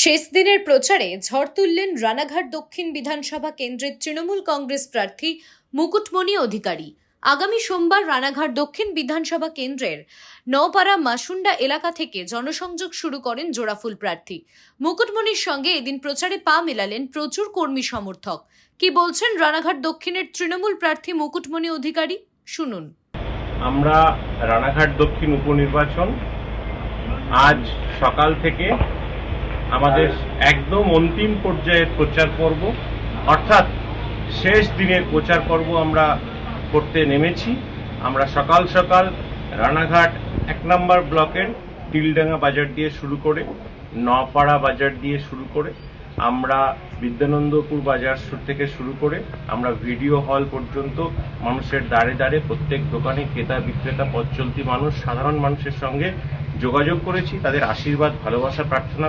শেষ দিনের প্রচারে ঝড় তুললেন রানাঘাট দক্ষিণ বিধানসভা কেন্দ্রের তৃণমূল কংগ্রেস প্রার্থী মুকুটমণি অধিকারী। আগামী সোমবার রানাঘাট দক্ষিণ বিধানসভা কেন্দ্রের নওপাড়া মাসুন্ডা এলাকা থেকে জনসংযোগ শুরু করেন জোড়াফুল প্রার্থী। মুকুটমণির সঙ্গে এদিন প্রচারে পা মেলালেন প্রচুর কর্মী সমর্থক। কি বলছেন রানাঘাট দক্ষিণের তৃণমূল প্রার্থী মুকুটমণি অধিকারী? শুনুন। আমরা রানাঘাট দক্ষিণ উপনির্বাচন আজ সকাল থেকে আমাদের একদম অন্তিম পর্যায়ের প্রচার পর্ব, অর্থাৎ শেষ দিনের প্রচার পর্ব আমরা করতে নেমেছি। আমরা সকাল সকাল রানাঘাট এক নম্বর ব্লকের তিলডাঙ্গা বাজার দিয়ে শুরু করে, নপাড়া বাজার দিয়ে শুরু করে, আমরা বিদ্যানন্দপুর বাজার থেকে শুরু করে, আমরা ভিডিও হল পর্যন্ত মানুষের দাঁড়ে দাঁড়ে প্রত্যেক দোকানে ক্রেতা বিক্রেতা পথ চলতি মানুষ, সাধারণ মানুষের সঙ্গে যোগাযোগ করেছি, তাদের আশীর্বাদ, ভালোবাসা, প্রার্থনা